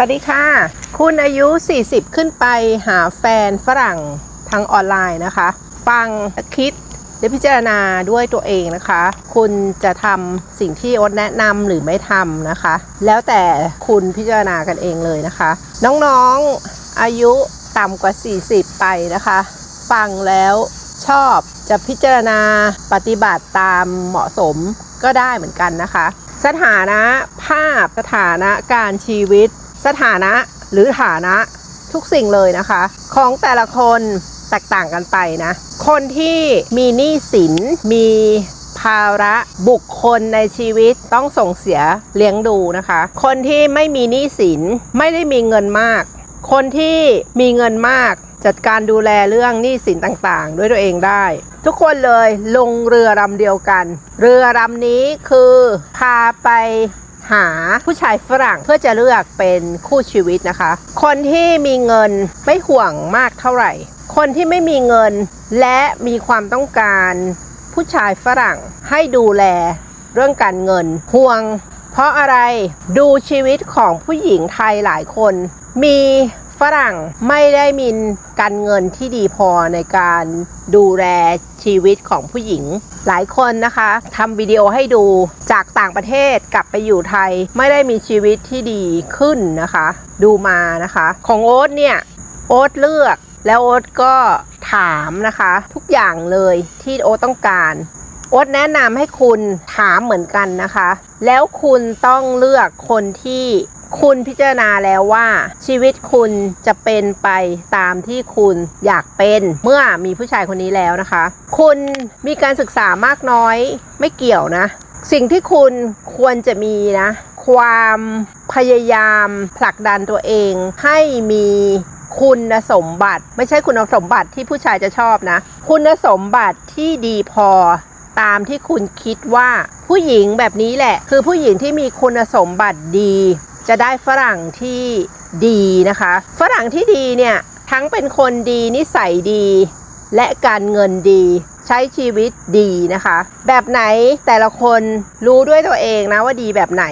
สวัสดีค่ะ คุณอายุ 40 ขึ้นไปหาแฟนฝรั่งทางออนไลน์นะคะ ฟังคิดและพิจารณาด้วยตัวเองนะคะ คุณจะทำสิ่งที่โอ๊ตแนะนำหรือไม่ทำนะคะ แล้วแต่คุณพิจารณากันเองเลยนะคะ น้องๆอายุต่ำกว่า 40 ไปนะคะ ฟังแล้วชอบจะพิจารณาปฏิบัติตามเหมาะสมก็ได้เหมือนกันนะคะ สถานะภาพสถานะการชีวิต สถานะหรือฐานะทุกสิ่งเลยนะคะ ของแต่ละคนแตกต่างกันไปนะ คนที่มีหนี้สินมีภาระบุคคลในชีวิตต้องส่งเสียเลี้ยงดูนะคะ คนที่ไม่มีหนี้สินไม่ได้มีเงินมาก คนที่มีเงินมากจัดการดูแลเรื่องหนี้สินต่างๆ ด้วยตัวเองได้ ทุกคนเลยลงเรือลำเดียวกัน เรือลำนี้คือพาไป หาผู้ชายฝรั่งเพื่อจะเลือกเป็นคู่ชีวิตนะคะ คนที่มีเงินไม่ห่วงมากเท่าไหร่ คนที่ไม่มีเงินและมีความต้องการผู้ชายฝรั่งให้ดูแลเรื่องการเงินห่วง เพราะอะไรดูชีวิตของผู้หญิงไทยหลายคน มี ฝรั่งไม่ได้มีการเงินที่ดีพอในการดูแลชีวิตของผู้หญิง หลายคนนะคะทำวิดีโอให้ดูจากต่างประเทศกลับไปอยู่ไทย ไม่ได้มีชีวิตที่ดีขึ้นนะคะ ดูมานะคะ ของโอ๊ตเนี่ยโอ๊ตเลือกแล้วโอ๊ตก็ถามนะคะ ทุกอย่างเลยที่โอ๊ตต้องการโอ๊ตแนะนำให้คุณถามเหมือนกันนะคะ แล้วคุณต้องเลือกคนที่ คุณพิจารณาแล้วว่าชีวิตคุณจะเป็นไปตามที่คุณอยากเป็นเมื่อมีผู้ชายคนนี้แล้วนะคะ คุณมีการศึกษามากน้อยไม่เกี่ยวนะ สิ่งที่คุณควรจะมีนะ ความพยายามผลักดันตัวเองให้มีคุณสมบัติ ไม่ใช่คุณสมบัติที่ผู้ชายจะชอบนะ คุณสมบัติที่ดีพอตามที่คุณคิดว่าผู้หญิงแบบนี้แหละ คือผู้หญิงที่มีคุณสมบัติดี จะได้ฝรั่งที่ดีนะคะ ฝรั่งที่ดีเนี่ยทั้งเป็นคนดีนิสัยดี และการเงินดี ใช้ชีวิตดีนะคะ แบบไหนแต่ละคนรู้ด้วยตัวเองนะว่าดีแบบไหน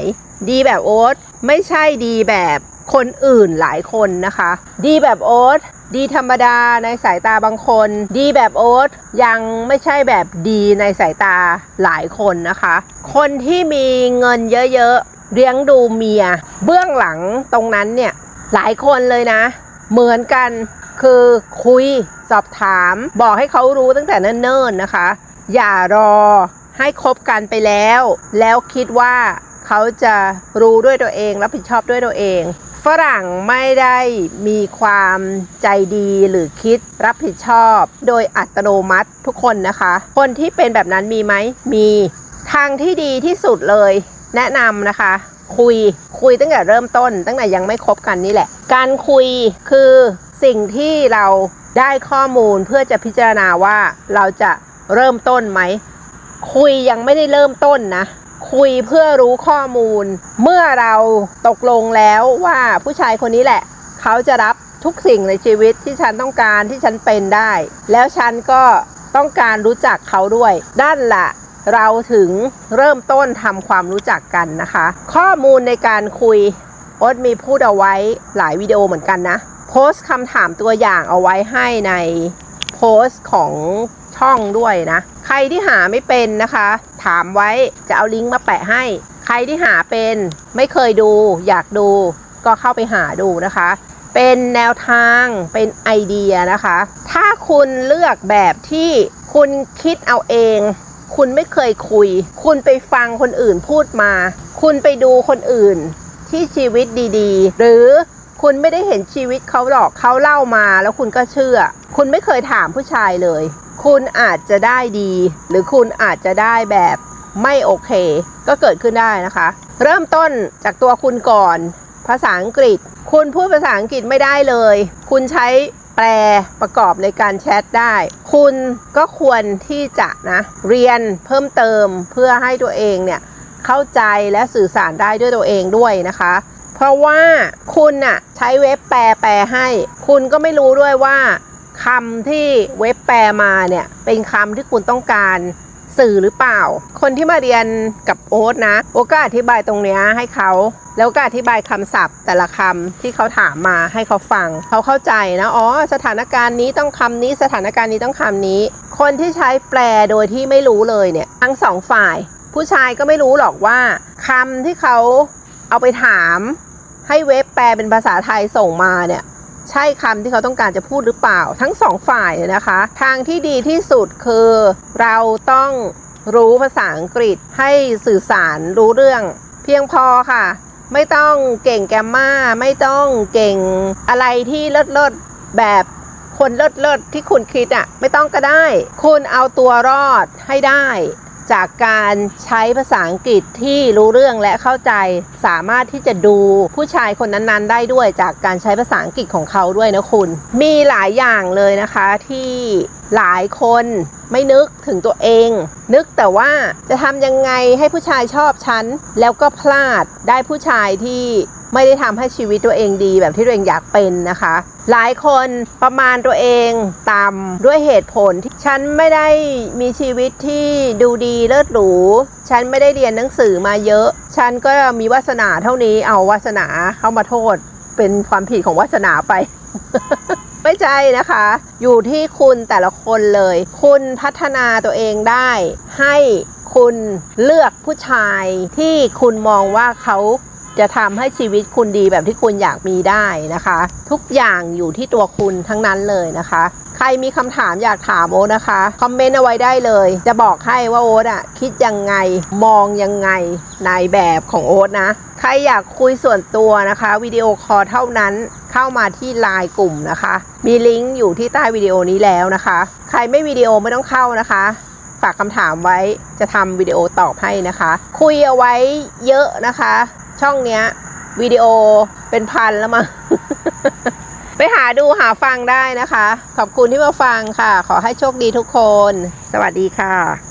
ดีแบบโอ๊ตไม่ใช่ดีแบบคนอื่นหลายคนนะคะ ดีแบบโอ๊ตดีธรรมดาในสายตาบางคน ดีแบบโอ๊ตยังไม่ใช่แบบดีในสายตาหลายคนนะคะ คนที่มีเงินเยอะ เลี้ยงดูเมีย เบื้องหลังตรงนั้นเนี่ยหลายคนเลยนะ เหมือนกันคือคุยสอบถาม บอกให้เขารู้ตั้งแต่เนิ่นๆนะคะ อย่ารอให้คบกันไปแล้ว แล้วคิดว่าเขาจะรู้ด้วยตัวเองรับผิดชอบด้วยตัวเองฝรั่งไม่ได้มีความใจดีหรือคิดรับผิดชอบ โดยอัตโนมัติทุกคนนะคะ คนที่เป็นแบบนั้นมีไหมมีทางที่ดีที่สุดเลย แนะนำนะคะ คุยคุยตั้งแต่เริ่มต้น ตั้งแต่ยังไม่คบกันนี่แหละ การคุยคือสิ่งที่เราได้ข้อมูลเพื่อจะพิจารณาว่าเราจะเริ่มต้นไหม คุยยังไม่ได้เริ่มต้นนะ คุยเพื่อรู้ข้อมูล เมื่อเราตกลงแล้วว่าผู้ชายคนนี้แหละ เขาจะรับทุกสิ่งในชีวิตที่ฉันต้องการที่ฉันเป็นได้ แล้วฉันก็ต้องการรู้จักเขาด้วยด้านละ เราถึงเริ่มต้นทำความรู้จักกันนะคะ ข้อมูลในการคุยโอ๊ตมีพูดเอาไว้หลายวิดีโอเหมือนกันนะ โพสต์คำถามตัวอย่างเอาไว้ให้ในโพสต์ของช่องด้วยนะ ใครที่หาไม่เป็นนะคะ ถามไว้จะเอาลิงก์มาแปะให้ ใครที่หาเป็นไม่เคยดู อยากดูก็เข้าไปหาดูนะคะ เป็นแนวทางเป็นไอเดียนะคะ ถ้าคุณเลือกแบบที่คุณคิดเอาเอง คุณไม่เคยคุย คุณไปฟังคนอื่นพูดมา คุณไปดูคนอื่นที่ชีวิตดีๆ หรือคุณไม่ได้เห็นชีวิตเขาหรอกเขาเล่ามาแล้วคุณก็เชื่อ คุณไม่เคยถามผู้ชายเลย คุณอาจจะได้ดี หรือคุณอาจจะได้แบบไม่โอเค ก็เกิดขึ้นได้นะคะ เริ่มต้นจากตัวคุณก่อน ภาษาอังกฤษ คุณพูดภาษาอังกฤษไม่ได้เลย คุณใช้ แปลประกอบในการแชทได้ คุณก็ควรที่จะนะเรียนเพิ่มเติมเพื่อให้ตัวเองเนี่ยเข้าใจและสื่อสารได้ด้วยตัวเองด้วยนะคะ เพราะว่าคุณน่ะใช้เว็บแปลแปลให้ คุณก็ไม่รู้ด้วยว่าคำที่เว็บแปลมาเนี่ยเป็นคำที่คุณต้องการ สื่อหรือเปล่า คนที่มาเรียนกับโอ๊ตนะ โอ๊ตก็อธิบายตรงเนี้ยให้เขาแล้วก็อธิบายคำศัพท์แต่ละคำที่เขาถามมาให้เขาฟัง เขาเข้าใจนะอ๋อสถานการณ์นี้ต้องคำนี้สถานการณ์นี้ต้องคำนี้ คนที่ใช้แปลโดยที่ไม่รู้เลยเนี่ยทั้งสองฝ่าย ผู้ชายก็ไม่รู้หรอกว่าคำที่เขาเอาไปถาม ให้เว็บแปลเป็นภาษาไทยส่งมาเนี่ย ใช่คำที่เขาต้องการจะพูดหรือเปล่า ทั้งสองฝ่ายเลยนะคะ ทางที่ดีที่สุดคือเราต้องรู้ภาษาอังกฤษให้สื่อสารรู้เรื่อง เพียงพอค่ะ ไม่ต้องเก่งแกรมมาไม่ต้องเก่งอะไรที่เลิศเลิศๆแบบคนเลิศเลิศๆที่คุณคิดอะ่ะไม่ต้องก็ได้ คุณเอาตัวรอดให้ได้ จากการใช้ภาษาอังกฤษที่รู้เรื่องและเข้าใจสามารถที่จะดูผู้ชายคนนั้นๆ ได้ด้วยจากการใช้ภาษาอังกฤษของเขาด้วยนะคุณ มีหลายอย่างเลยนะคะที่หลายคนไม่นึกถึงตัวเอง นึกแต่ว่าจะทำยังไงให้ผู้ชายชอบฉัน แล้วก็พลาดได้ผู้ชายที่ ไม่ได้ทำให้ชีวิตตัวเองดีแบบที่ตัวเองอยากเป็นนะคะ หลายคนประมาณตัวเองต่ำด้วยเหตุผลที่ฉันไม่ได้มีชีวิตที่ดูดีเลิศหรู ฉันไม่ได้เรียนหนังสือมาเยอะ ฉันก็มีวาสนาเท่านี้เอาวาสนาเข้ามาโทษ เป็นความผิดของวาสนาไปไม่ใช่นะคะ อยู่ที่คุณแต่ละคนเลย คุณพัฒนาตัวเองได้ให้คุณเลือกผู้ชายที่คุณมองว่าเขา จะทำให้ชีวิตคุณดีแบบที่คุณอยากมีได้นะคะ ทุกอย่างอยู่ที่ตัวคุณทั้งนั้นเลยนะคะ ใครมีคำถามอยากถามโอ๊ตนะคะ คอมเมนต์เอาไว้ได้เลย จะบอกให้ว่าโอ๊ตอะคิดยังไงมองยังไงในแบบของโอ๊ตนะ ใครอยากคุยส่วนตัวนะคะวิดีโอคอลเท่านั้นเข้ามาที่ไลน์กลุ่มนะคะ มีลิงก์อยู่ที่ใต้วิดีโอนี้แล้วนะคะ ใครไม่วิดีโอไม่ต้องเข้านะคะฝากคำถามไว้จะทำวิดีโอตอบให้นะคะ คุยเอาไว้เยอะนะคะ ช่องเนี้ยวิดีโอเป็นพันแล้วมั้งไปหาดูหาฟังได้นะคะ ขอบคุณที่มาฟังค่ะ ขอให้โชคดีทุกคน สวัสดีค่ะ